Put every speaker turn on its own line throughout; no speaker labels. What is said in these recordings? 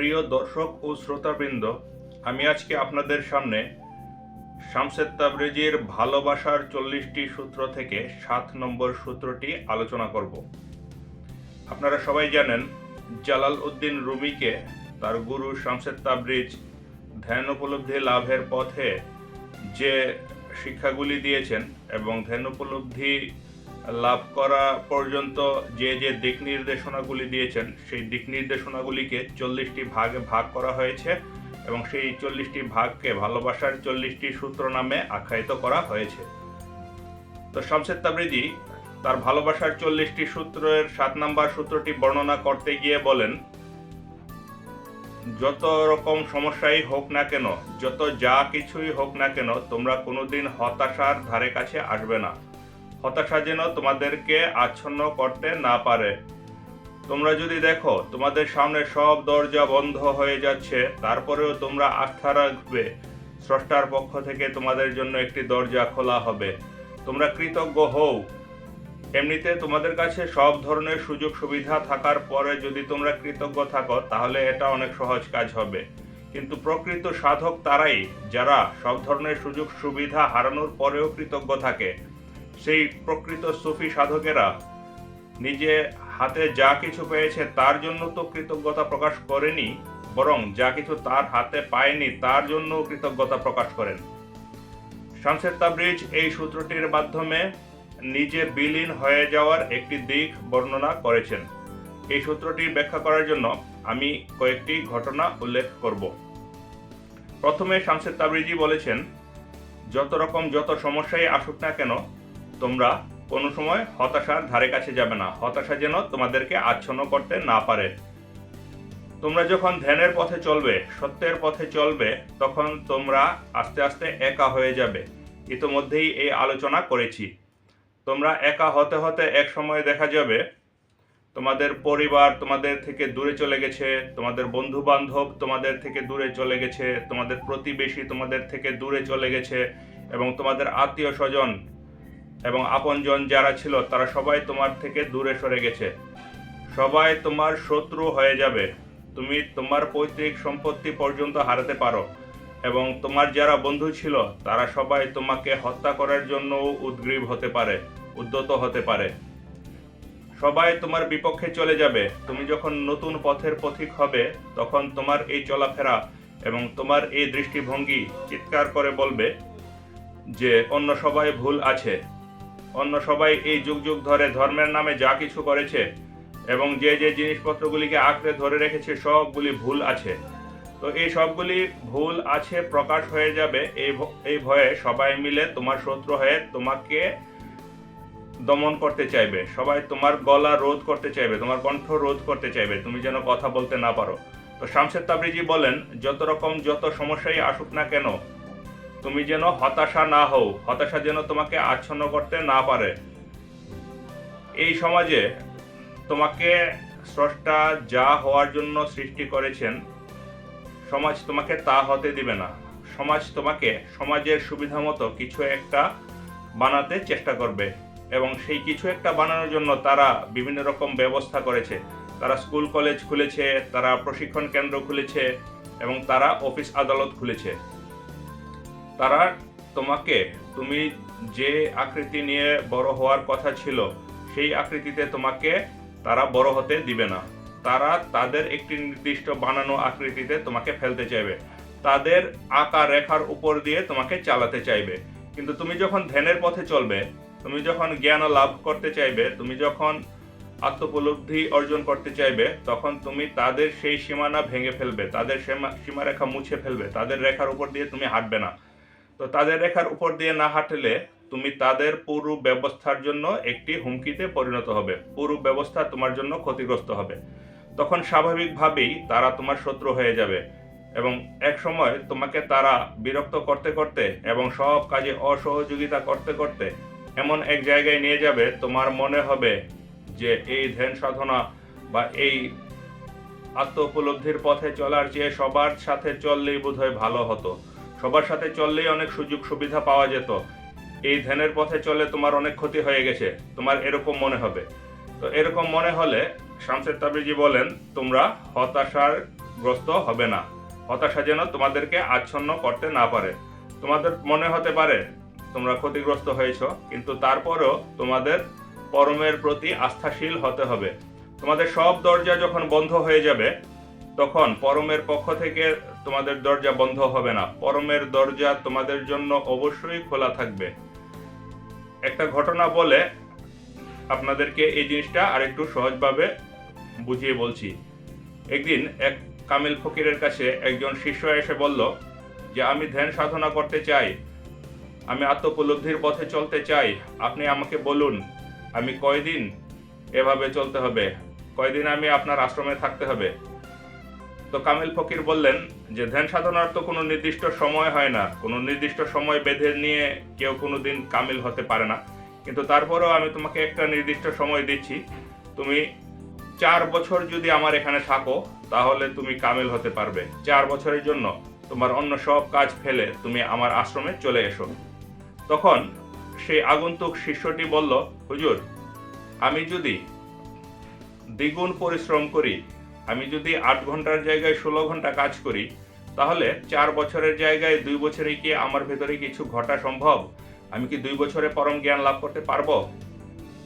প্রিয় দর্শক ও শ্রোতাবৃন্দ, আমি আজকে আপনাদের সামনে শামসেদ তাবরেজির ভালোবাসার চল্লিশটি সূত্র থেকে সাত নম্বর সূত্রটি আলোচনা করব। আপনারা সবাই জানেন, জালাল উদ্দিন রুমিকে তার গুরু শামসেদ তাবরিজ ধ্যান উপলব্ধি লাভের পথে যে শিক্ষাগুলি দিয়েছেন এবং ধ্যান উপলব্ধি লাভ করা পর্যন্ত যে যে দিক নির্দেশনাগুলি দিয়েছেন, সেই দিক নির্দেশনাগুলিকে চল্লিশটি ভাগে ভাগ করা হয়েছে এবং সেই চল্লিশটি ভাগকে ভালোবাসার চল্লিশটি সূত্র নামে আখ্যায়িত করা হয়েছে। তো শামসেদ তাবরিজি তার ভালোবাসার চল্লিশটি সূত্রের সাত নাম্বার সূত্রটি বর্ণনা করতে গিয়ে বলেন, যত রকম সমস্যাই হোক না কেন, যত যা কিছুই হোক না কেন, তোমরা কোনোদিন হতাশার ধারে কাছে আসবে না। হতাশা যেন তোমাদেরকে আচ্ছন্ন করতে না পারে। তোমরা যদি দেখো, তোমাদের সামনে সব দরজা বন্ধ হয়ে যাচ্ছে, তারপরেও তোমরা আস্থা রাখবে, স্রষ্টার পক্ষ থেকে তোমাদের জন্য একটি দরজা খোলা হবে। তোমরা কৃতজ্ঞ হও। এমনিতে তোমাদের কাছে সব ধরনের সুযোগ সুবিধা থাকার পরে যদি তোমরা কৃতজ্ঞ থাকো, তাহলে এটা অনেক সহজ কাজ হবে। কিন্তু প্রকৃত সাধক তারাই, যারা সব ধরনের সুযোগ সুবিধা হারানোর পরেও কৃতজ্ঞ থাকে। সেই প্রকৃত সুফি সাধকেরা নিজে হাতে যা কিছু পেয়েছে তার জন্য তো কৃতজ্ঞতা প্রকাশ করেনি, বরং যা কিছু তার হাতে পায়নি তার জন্য কৃতজ্ঞতা প্রকাশ করেন। শামসেদ তাবরিজ এই সূত্রটির মাধ্যমে নিজে বিলীন হয়ে যাওয়ার একটি দিক বর্ণনা করেছেন। এই সূত্রটি ব্যাখ্যা করার জন্য আমি কয়েকটি ঘটনা উল্লেখ করব। প্রথমে শামসেদ তাবরিজি বলেছেন, যত রকম যত সমস্যাই আসুক না কেন তোমরা কোনো সময় হতাশার ধারে কাছে যাবে না। হতাশা যেন তোমাদেরকে আচ্ছন্ন করতে না পারে। তোমরা যখন ধ্যানের পথে চলবে, সত্যের পথে চলবে, তখন তোমরা আস্তে আস্তে একা হয়ে যাবে। ইতোমধ্যেই এই আলোচনা করেছি। তোমরা একা হতে হতে এক সময় দেখা যাবে, তোমাদের পরিবার তোমাদের থেকে দূরে চলে গেছে, তোমাদের বন্ধু বান্ধব তোমাদের থেকে দূরে চলে গেছে, তোমাদের প্রতিবেশী তোমাদের থেকে দূরে চলে গেছে, এবং তোমাদের আত্মীয় স্বজন এবং আপনজন যারা ছিল, তারা সবাই তোমার থেকে দূরে সরে গেছে। সবাই তোমার শত্রু হয়ে যাবে। তুমি তোমার পৈতৃক সম্পত্তি পর্যন্ত হারাতে পারো। এবং তোমার যারা বন্ধু ছিল, তারা সবাই তোমাকে হত্যা করার জন্য উদ্গ্রীব হতে পারে, উদ্যত হতে পারে। সবাই তোমার বিপক্ষে চলে যাবে। তুমি যখন নতুন পথের পথিক হবে, তখন তোমার এই চলাফেরা এবং তোমার এই দৃষ্টিভঙ্গি চিৎকার করে বলবে যে, অন্য সবাই ভুল আছে। অন্য সবাই এই যুগ যুগ ধরে ধর্মের নামে যা কিছু করেছে এবং যে যে জিনিসপত্রগুলিকে আঁকড়ে ধরে রেখেছে, সবগুলি ভুল আছে। তো এই সবগুলি ভুল আছে, প্রকাশ হয়ে যাবে। এই এই ভয়ে সবাই মিলে তোমার শত্রু হয়ে তোমাকে দমন করতে চাইবে। সবাই তোমার গলা রোধ করতে চাইবে, তোমার কণ্ঠ রোধ করতে চাইবে, তুমি যেন কথা বলতে না পারো। তো শামসেদ তাবরিজি বলেন, যত রকম যত সমস্যাই আসুক না কেন তুমি যেন হতাশা না হও, হতাশা যেন তোমাকে আচ্ছন্ন করতে না পারে। এই সমাজে তোমাকে স্রষ্টা যা হওয়ার জন্য সৃষ্টি করেছেন, সমাজ তোমাকে তা হতে দিবে না। সমাজ তোমাকে সমাজের সুবিধা মতো কিছু একটা বানাতে চেষ্টা করবে এবং সেই কিছু একটা বানানোর জন্য তারা বিভিন্ন রকম ব্যবস্থা করেছে। তারা স্কুল, কলেজ খুলেছে, তারা প্রশিক্ষণ কেন্দ্র খুলেছে এবং তারা অফিস আদালত খুলেছে। তারা তোমাকে, তুমি যে আকৃতি নিয়ে বড় হওয়ার কথা ছিল, সেই আকৃতিতে তোমাকে তারা বড় হতে দিবে না। তারা তাদের একটি নির্দিষ্ট বানানো আকৃতিতে তোমাকে ফেলতে চাইবে। তাদের আঁকা রেখার উপর দিয়ে তোমাকে চালাতে চাইবে। কিন্তু তুমি যখন ধ্যানের পথে চলবে, তুমি যখন জ্ঞান লাভ করতে চাইবে, তুমি যখন আত্মোপলব্ধি অর্জন করতে চাইবে, তখন তুমি তাদের সেই সীমানা ভেঙে ফেলবে, তাদের সীমা সীমারেখা মুছে ফেলবে, তাদের রেখার উপর দিয়ে তুমি হাঁটবে না। তো তাদের রেখার উপর দিয়ে না হাঁটলে তুমি তাদের পুরো ব্যবস্থার জন্য একটি হুমকিতে পরিণত হবে। পুরো ব্যবস্থা তোমার জন্য ক্ষতিগ্রস্ত হবে। তখন স্বাভাবিকভাবেই তারা তোমার শত্রু হয়ে যাবে এবং এক সময় তোমাকে তারা বিরক্ত করতে করতে এবং সব কাজে অসহযোগিতা করতে করতে এমন এক জায়গায় নিয়ে যাবে, তোমার মনে হবে যে এই ধ্যান সাধনা বা এই আত্ম উপলব্ধির পথে চলার চেয়ে সবার সাথে চললেই বোধহয় ভালো হতো। সবার সাথে চললেই অনেক সুযোগ সুবিধা পাওয়া যেত। এই ধ্যানের পথে চলে তোমার অনেক ক্ষতি হয়ে গেছে, তোমার এরকম মনে হবে। তো এরকম মনে হলে শামসেদ তাবিজি বলেন, তোমরা হতাশার গ্রস্ত হবে না। হতাশা যেন তোমাদেরকে আচ্ছন্ন করতে না পারে। তোমাদের মনে হতে পারে, তোমরা ক্ষতিগ্রস্ত হয়েছ, কিন্তু তারপরেও তোমাদের পরমের প্রতি আস্থাশীল হতে হবে। তোমাদের সব দরজা যখন বন্ধ হয়ে যাবে, তখন পরমের পক্ষ থেকে তোমাদের দরজা বন্ধ হবে না। পরমের দরজা তোমাদের জন্য অবশ্যই খোলা থাকবে। একটা ঘটনা বলে আপনাদেরকে এই জিনিসটা আরেকটু সহজভাবে বুঝিয়ে বলছি। একদিন এক কামিল ফকিরের কাছে একজন শিষ্য এসে বলল যে, আমি ধ্যান সাধনা করতে চাই। আমি আত্মোপলব্ধির পথে চলতে চাই। আপনি আমাকে বলুন, আমি কয়দিন এভাবে চলতে হবে? কয়দিন আমি আপনার আশ্রমে থাকতে হবে? তো কামিল ফকির বললেন যে, ধ্যান সাধনার তো কোনো নির্দিষ্ট সময় হয় না। কোনো নির্দিষ্ট সময় বেঁধে নিয়ে কেউ কোনো দিন কামিল হতে পারে না। কিন্তু তারপরেও আমি তোমাকে একটা নির্দিষ্ট সময় দিচ্ছি। তুমি চার বছর যদি আমার এখানে থাকো, তাহলে তুমি কামিল হতে পারবে। চার বছরের জন্য তোমার অন্য সব কাজ ফেলে তুমি আমার আশ্রমে চলে এসো। তখন সেই আগন্তুক শিষ্যটি বলল, হুজুর, আমি যদি দ্বিগুণ পরিশ্রম করি আমি যদি আট ঘণ্টার জায়গায় ষোলো ঘণ্টা কাজ করি, তাহলে চার বছরের জায়গায় দুই বছরে কি আমার ভেতরে কিছু ঘটা সম্ভব? আমি কি দুই বছরে পরম জ্ঞান লাভ করতে পারব?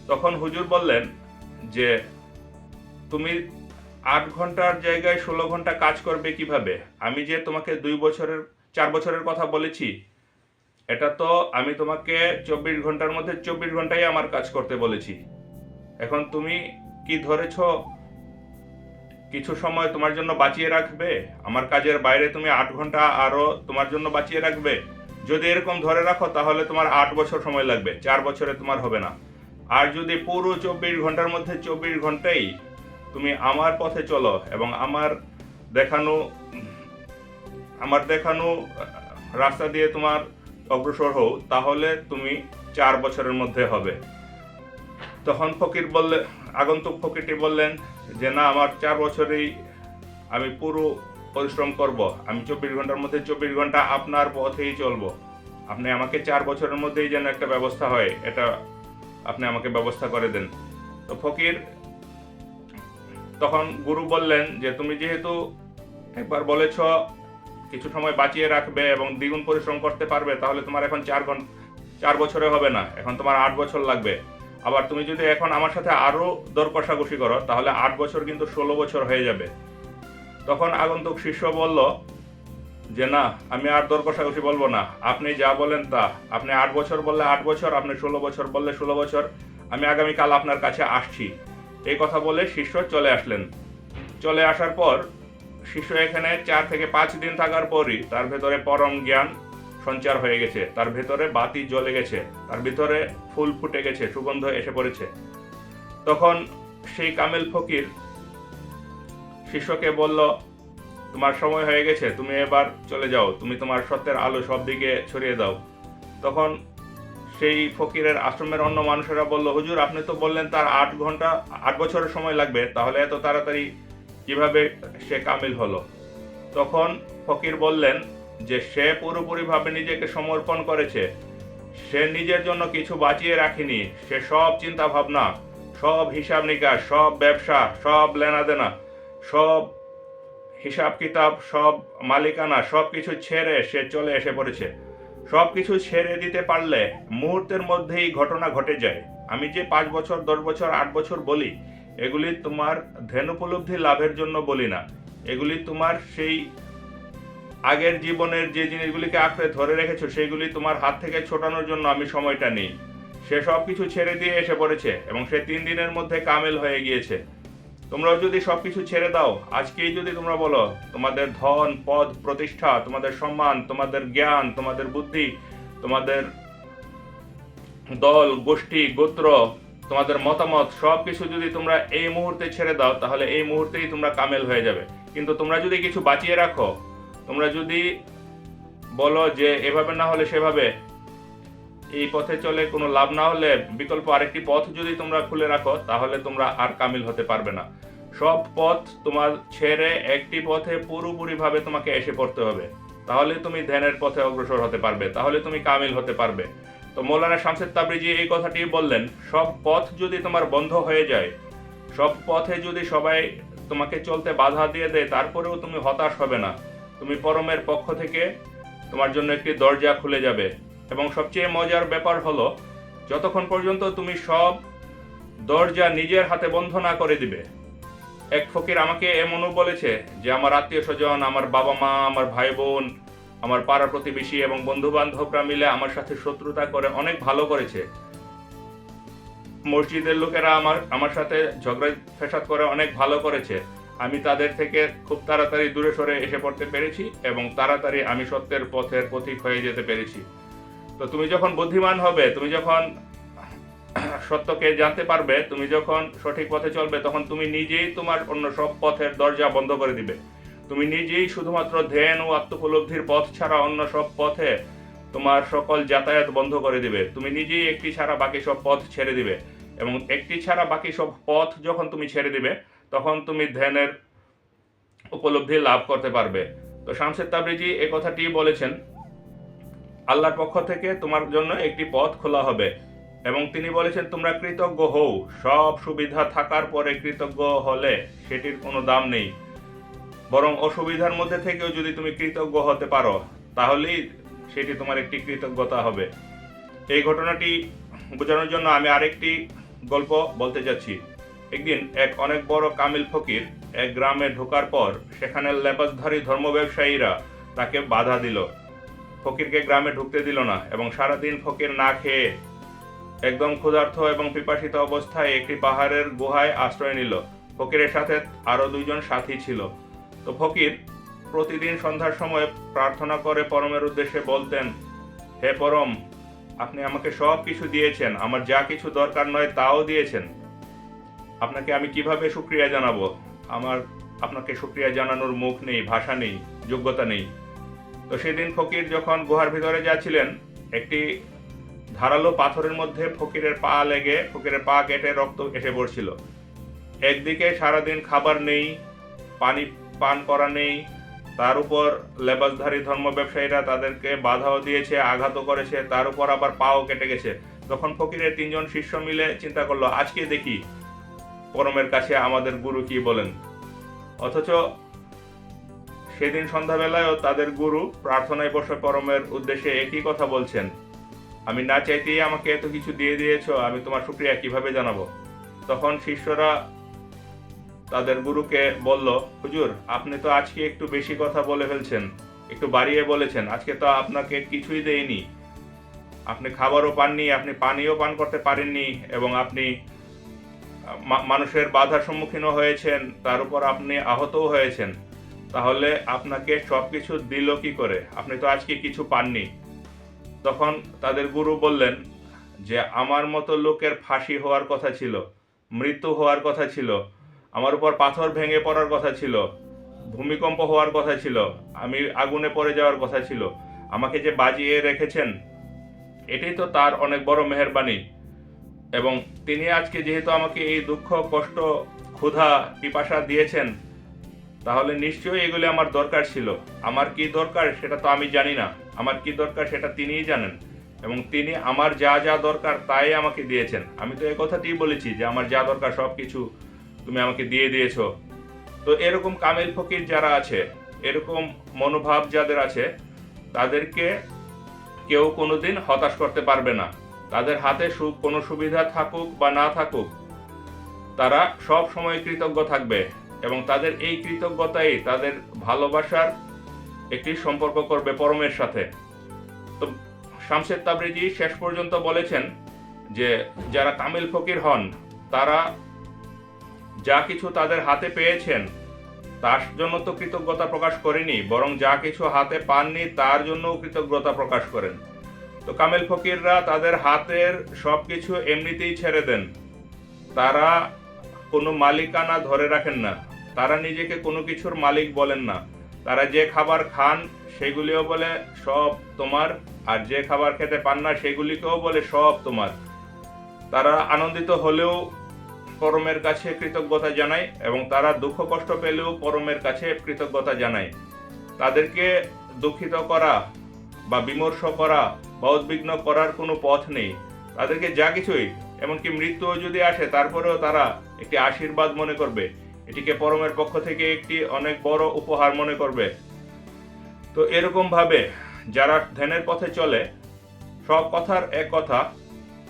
তখন হুজুর বললেন যে, তুমি আট ঘণ্টার জায়গায় ষোলো ঘণ্টা কাজ করবে কীভাবে? আমি যে তোমাকে দুই বছরের, চার বছরের কথা বলেছি, এটা তো আমি তোমাকে চব্বিশ ঘণ্টার মধ্যে চব্বিশ ঘন্টাই আমার কাজ করতে বলেছি। এখন তুমি কি ধরেছ কিছু সময় তোমার জন্য বাঁচিয়ে রাখবে। আমার কাজের বাইরে তুমি আট ঘণ্টা আরও তোমার জন্য বাঁচিয়ে রাখবে। যদি এরকম ধরে রাখো, তাহলে তোমার আট বছর সময় লাগবে। চার বছরে তোমার হবে না। আর যদি পুরো চব্বিশ ঘণ্টার মধ্যে চব্বিশ ঘন্টাই তুমি আমার পথে চলো এবং আমার দেখানো আমার দেখানো রাস্তা দিয়ে তোমার অগ্রসর হও, তাহলে তুমি চার বছরের মধ্যে হবে। তখন ফকির বললে আগন্তুক ফকিরটি বললেন যে, না, আমার চার বছরেই আমি পুরো পরিশ্রম করব। আমি চব্বিশ ঘণ্টার মধ্যে চব্বিশ ঘণ্টা আপনার পথেই চলবো। আপনি আমাকে চার বছরের মধ্যেই যেন একটা ব্যবস্থা হয়, এটা আপনি আমাকে ব্যবস্থা করে দেন। তো ফকির তখন গুরু বললেন যে, তুমি যেহেতু একবার বলেছ কিছু সময় বাঁচিয়ে রাখবে এবং দ্বিগুণ পরিশ্রম করতে পারবে, তাহলে তোমার এখন চার ঘণ্টা চার বছরে হবে না। এখন তোমার আট বছর লাগবে। আবার তুমি যদি এখন আমার সাথে আরও দর কষাকষি করো, তাহলে আট বছর কিন্তু ষোলো বছর হয়ে যাবে। তখন আগন্তুক শিষ্য বলল, যে না, আমি আর দর কষাকষি বলব না। আপনি যা বলেন তা। আপনি আট বছর বললে আট বছর, আপনি ষোলো বছর বললে ষোলো বছর। আমি আগামীকাল আপনার কাছে আসছি। এই কথা বলে শিষ্য চলে আসলেন। চলে আসার পর শিষ্য এখানে চার থেকে পাঁচ দিন থাকার পরই তার ভেতরে পরম জ্ঞান সঞ্চার হয়ে গেছে। তার ভেতরে বাতি জ্বলে গেছে। তার ভিতরে ফুল ফুটে গেছে, সুগন্ধ এসে পড়েছে। তখন সেই কামেল ফকির শিষ্যকে বলল, তোমার সময় হয়ে গেছে, তুমি এবার চলে যাও। তুমি তোমার সত্যের আলো সব দিকে ছড়িয়ে দাও। তখন সেই ফকিরের আশ্রমের অন্য মানুষেরা বলল, হুজুর, আপনি তো বললেন তার আট ঘণ্টা, আট বছরের সময় লাগবে। তাহলে এত তাড়াতাড়ি কীভাবে সে কামিল হলো? তখন ফকির বললেন যে সে পুরোপুরিভাবে নিজেকে সমর্পণ করেছে, সে নিজের জন্য কিছু বাঁচিয়ে রাখেনি, সে সব চিন্তা ভাবনা সব হিসাব নিকাশ, সব ব্যবসা, সব লেনাদেনা, সব হিসাব কিতাব, সব মালিকানা, সব কিছু ছেড়ে সে চলে এসে পড়েছে। সব কিছু ছেড়ে দিতে পারলে মুহূর্তের মধ্যেই ঘটনা ঘটে যায়। আমি যে পাঁচ বছর, দশ বছর, আট বছর বলি, এগুলি তোমার ধ্যানোপলব্ধি লাভের জন্য বলি না। এগুলি তোমার সেই আগের জীবনের যে জিনিসগুলিকে আঁকড়ে ধরে রেখেছো সেগুলি তোমার হাত থেকে ছোটানোর জন্য আমি সময়টা নেই। সে সব কিছু ছেড়ে দিয়ে এসে পড়েছে এবং সে তিন দিনের মধ্যে কামেল হয়ে গিয়েছে। তোমরাও যদি সবকিছু ছেড়ে দাও, আজকেই যদি তোমরা বলো, তোমাদের ধন, পদ, প্রতিষ্ঠা, তোমাদের সম্মান, তোমাদের জ্ঞান, তোমাদের বুদ্ধি, তোমাদের দল, গোষ্ঠী, গোত্র, তোমাদের মতামত, সব কিছু যদি তোমরা এই মুহূর্তে ছেড়ে দাও, তাহলে এই মুহূর্তেই তোমরা কামেল হয়ে যাবে। কিন্তু তোমরা যদি কিছু বাঁচিয়ে রাখো তোমরা যদি বলো যে এভাবে না হলে সেভাবে, এই পথে চলে কোনো লাভ না হলে বিকল্প আরেকটি পথ যদি তোমরা খুলে রাখো, তাহলে তোমরা আর কামিল হতে পারবে না। সব পথ তোমার ছেড়ে একটি পথে পুরোপুরিভাবে তোমাকে এসে পড়তে হবে। তাহলে তুমি ধ্যানের পথে অগ্রসর হতে পারবে, তাহলে তুমি কামিল হতে পারবে। তো মৌলানা শামসেদ তাবরিজি এই কথাটি বললেন, সব পথ যদি তোমার বন্ধ হয়ে যায়, সব পথে যদি সবাই তোমাকে চলতে বাধা দিয়ে দেয়, তারপরেও তুমি হতাশ হবে না। তুমি পরমের পক্ষ থেকে তোমার জন্য একটি দরজা খুলে যাবে। এবং সবচেয়ে মজার ব্যাপার হলো, যতক্ষণ পর্যন্ত তুমি সব দরজা নিজের হাতে বন্ধ না করে দিবে, এক ফকির আমাকে এমনও বলেছে যে আমার আত্মীয় স্বজন, আমার বাবা মা, আমার ভাই বোন, আমার পাড়া প্রতিবেশী এবং বন্ধু বান্ধবরা মিলে আমার সাথে শত্রুতা করে অনেক ভালো করেছে। মসজিদের লোকেরা আমার আমার সাথে ঝগড়া ফেসাদ করে অনেক ভালো করেছে। আমি তাদের থেকে খুব তাড়াতাড়ি দূরে সরে এসে পড়তে পেরেছি এবং তাড়াতাড়ি আমি সত্যের পথের পথিক হয়ে যেতে পেরেছি। তো তুমি যখন বুদ্ধিমান হবে, তুমি যখন সত্যকে জানতে পারবে, তুমি যখন সঠিক পথে চলবে, তখন তুমি নিজেই তোমার অন্য সব পথের দরজা বন্ধ করে দিবে। তুমি নিজেই শুধুমাত্র ধ্যান ও আত্মপলব্ধির পথ ছাড়া অন্য সব পথে তোমার সকল যাতায়াত বন্ধ করে দিবে। তুমি নিজেই একটি ছাড়া বাকি সব পথ ছেড়ে দিবে এবং একটি ছাড়া বাকি সব পথ যখন তুমি ছেড়ে দিবে তখন তুমি ধ্যানের উপলব্ধি লাভ করতে পারবে। তো শামসেদ তাবরিজি এই কথাটি বলেছেন, আল্লাহর পক্ষ থেকে তোমার জন্য একটি পথ খোলা হবে। এবং তিনি বলেছেন, তোমরা কৃতজ্ঞ হও, সব সুবিধা থাকার পরে কৃতজ্ঞ হলে সেটির কোনো দাম নেই। বরং অসুবিধার মধ্যে থেকেও যদি তুমি কৃতজ্ঞ হতে পারো, তাহলেই সেটি তোমার একটি কৃতজ্ঞতা হবে। এই ঘটনাটি বোঝানোর জন্য আমি আরেকটি গল্প বলতে যাচ্ছি। একদিন এক অনেক বড় কামিল ফকির এক গ্রামে ঢোকার পর সেখানে লেবাসধারী ধর্ম ব্যবসায়ীরা তাকে বাধা দিল। ফকিরকে গ্রামে ঢুকতে দিল না এবং সারাদিন ফকির না খেয়ে একদম ক্ষুধার্ত এবং পিপাসিত অবস্থায় একটি পাহাড়ের গুহায় আশ্রয় নিল। ফকিরের সাথে আরও দুইজন সাথী ছিল। তো ফকির প্রতিদিন সন্ধ্যার সময় প্রার্থনা করে পরমের উদ্দেশ্যে বলতেন, হে পরম, আপনি আমাকে সব কিছু দিয়েছেন, আমার যা কিছু দরকার নয় তাও দিয়েছেন। আপনাকে আমি কীভাবে শুক্রিয়া জানাব? আমার আপনাকে শুক্রিয়া জানানোর মুখ নেই, ভাষা নেই, যোগ্যতা নেই। তো সেদিন ফকির যখন গুহার ভিতরে যাচ্ছিলেন, একটি ধারালো পাথরের মধ্যে ফকিরের পা লেগে, ফকিরের পা কেটে রক্ত এসে পড়ছিল। একদিকে সারাদিন খাবার নেই, পানি পান করা নেই, তার উপর লেবাসধারী ধর্ম ব্যবসায়ীরা তাদেরকে বাধাও দিয়েছে, আঘাতও করেছে, তার উপর আবার পাও কেটে গেছে। তখন ফকিরের তিনজন শিষ্য মিলে চিন্তা করল, আজকে দেখি পরমের কাছে আমাদের গুরু কি বলেন? অথচ সেদিন সন্ধ্যাবেলায়ও তাদের গুরু প্রার্থনায় বসে পরমের উদ্দেশ্যে একই কথা বলছেন। আমি না চাইতেই আমাকে এত কিছু দিয়ে দিয়েছ, আমি তোমার শুক্রিয়া কীভাবে জানাব? তখন শিষ্যরা তাদের গুরুকে বলল, হুজুর, আপনি তো আজকে একটু বেশি কথা বলে ফেলছেন, একটু বাড়িয়ে বলেছেন, আজকে তো আপনাকে কিছুই দেয়নি আপনি খাবারও পাননি, আপনি পানিও পান করতে পারেননি, এবং আপনি মানুষের বাধার সম্মুখীনও হয়েছেন, তার উপর আপনি আহতও হয়েছেন। তাহলে আপনাকে সব কিছু দিল কি করে? আপনি তো আজকে কিছু পাননি। তখন তাদের গুরু বললেন যে, আমার মতো লোকের ফাঁসি হওয়ার কথা ছিল, মৃত্যু হওয়ার কথা ছিল, আমার উপর পাথর ভেঙে পড়ার কথা ছিল, ভূমিকম্প হওয়ার কথা ছিল, আমি আগুনে পড়ে যাওয়ার কথা ছিল, আমাকে যে বাজিয়ে রেখেছেন, এটাই তো তার অনেক বড় মেহেরবানি। এবং তিনি আজকে যেহেতু আমাকে এই দুঃখ, কষ্ট, ক্ষুধা, পিপাসা দিয়েছেন, তাহলে নিশ্চয়ই এগুলি আমার দরকার ছিল। আমার কি দরকার সেটা তো আমি জানি না। আমার কি দরকার সেটা তিনিই জানেন এবং তিনি আমার যা যা দরকার তাই আমাকে দিয়েছেন। আমি তো এই কথাটিই বলেছি যে আমার যা দরকার সব কিছু তুমি আমাকে দিয়ে দিয়েছ। তো এরকম কামেল ফকির যারা আছে, এরকম মনোভাব যাদের আছে, তাদেরকে কেউ কোনোদিন হতাশ করতে পারবে না। তাদের হাতে কোনো সুবিধা থাকুক বা না থাকুক, তারা সব সময় কৃতজ্ঞ থাকবে এবং তাদের এই কৃতজ্ঞতাই তাদের ভালোবাসার একটি সম্পর্ক করবে পরমের সাথে। তো শামশেদ তাবরিজি শেষ পর্যন্ত বলেছেন যে, যারা তামিল ফকির হন, তারা যা কিছু তাদের হাতে পেয়েছেন, তার জন্য তো কৃতজ্ঞতা প্রকাশ করেনি, বরং যা কিছু হাতে পাননি, তার জন্যও কৃতজ্ঞতা প্রকাশ করেন। তো কামেল ফকিররা তাদের হাতের সব কিছু এমনিতেই ছেড়ে দেন। তারা কোনো মালিকানা ধরে রাখেন না। তারা নিজেকে কোনো কিছুর মালিক বলেন না। তারা যে খাবার খান, সেগুলিও বলে, সব তোমার। আর যে খাবার খেতে পান না, সেগুলিকেও বলে, সব তোমার। তারা আনন্দিত হলেও পরমের কাছে কৃতজ্ঞতা জানায় এবং তারা দুঃখ কষ্ট পেলেও পরমের কাছে কৃতজ্ঞতা জানায়। তাদেরকে দুঃখিত করা বা বিমর্ষ করা বা উদ্বিগ্ন করার কোনো পথ নেই। তাদেরকে যা কিছুই, এমনকি মৃত্যুও যদি আসে, তারপরেও তারা একটি আশীর্বাদ মনে করবে। এটিকে পরমের পক্ষ থেকে একটি অনেক বড় উপহার মনে করবে। তো এরকম ভাবে যারা ধ্যানের পথে চলে, সব কথার এক কথা,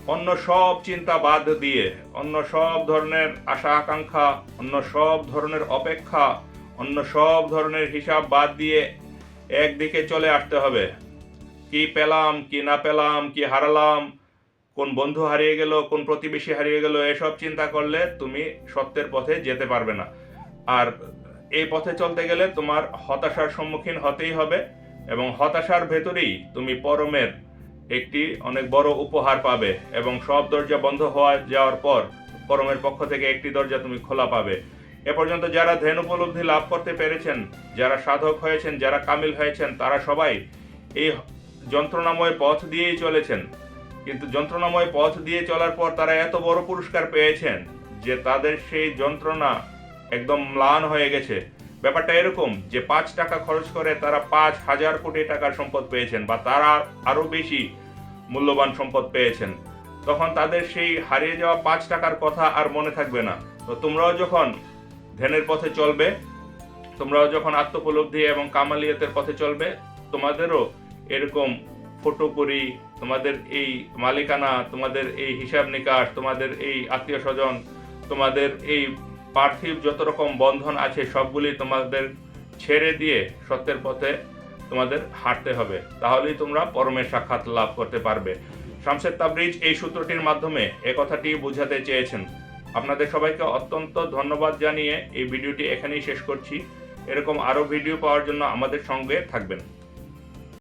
অন্য সব চিন্তা বাদ দিয়ে, অন্য সব ধরনের আশা আকাঙ্ক্ষা, অন্য সব ধরনের অপেক্ষা, অন্য সব ধরনের হিসাব বাদ দিয়ে একদিকে চলে আসতে হবে। কি পেলাম, কি না পেলাম, কি হারালাম, কোন বন্ধু হারিয়ে গেল, কোন প্রতিবেশী হারিয়ে গেল, এসব চিন্তা করলে তুমি সত্যের পথে যেতে পারবে না। আর এই পথে চলতে গেলে তোমার হতাশার সম্মুখীন হতেই হবে এবং হতাশার ভেতরেই তুমি পরমের একটি অনেক বড় উপহার পাবে এবং সব দরজা বন্ধ হওয়া যাওয়ার পর পরমের পক্ষ থেকে একটি দরজা তুমি খোলা পাবে। এ পর্যন্ত যারা ধ্যান উপলব্ধি লাভ করতে পেরেছেন, যারা সাধক হয়েছেন, যারা কামিল হয়েছেন, তারা সবাই এই যন্ত্রণাময় পথ দিয়েই চলেছেন। কিন্তু যন্ত্রণাময় পথ দিয়ে চলার পর তারা এত বড় পুরস্কার পেয়েছেন যে তাদের সেই যন্ত্রণা একদম ম্লান হয়ে গেছে। ব্যাপারটা এরকম যে পাঁচ টাকা খরচ করে তারা পাঁচ হাজার কোটি টাকার সম্পদ পেয়েছেন বা তারা আরও বেশি মূল্যবান সম্পদ পেয়েছেন। তখন তাদের সেই হারিয়ে যাওয়া পাঁচ টাকার কথা আর মনে থাকবে না। তো তোমরাও যখন ধ্যানের পথে চলবে, তোমরাও যখন আত্মপলব্ধি এবং কামালিয়তের পথে চলবে, তোমাদেরও এরকম ফটো করি, তোমাদের এই মালিকানা, তোমাদের এই হিসাব নিকাশ, তোমাদের এই আত্মীয় স্বজন, তোমাদের এই পার্থিব যত রকম বন্ধন আছে, সবগুলি তোমাদের ছেড়ে দিয়ে সত্যের পথে তোমাদের হাঁটতে হবে। তাহলেই তোমরা পরমের সাক্ষাৎ লাভ করতে পারবে। শামসেদ তাবরিজ এই সূত্রটির মাধ্যমে এ কথাটি বোঝাতে চেয়েছেন। আপনাদের সবাইকে অত্যন্ত ধন্যবাদ জানিয়ে এই ভিডিওটি এখানেই শেষ করছি। এরকম আরও ভিডিও পাওয়ার জন্য আমাদের সঙ্গে থাকবেন।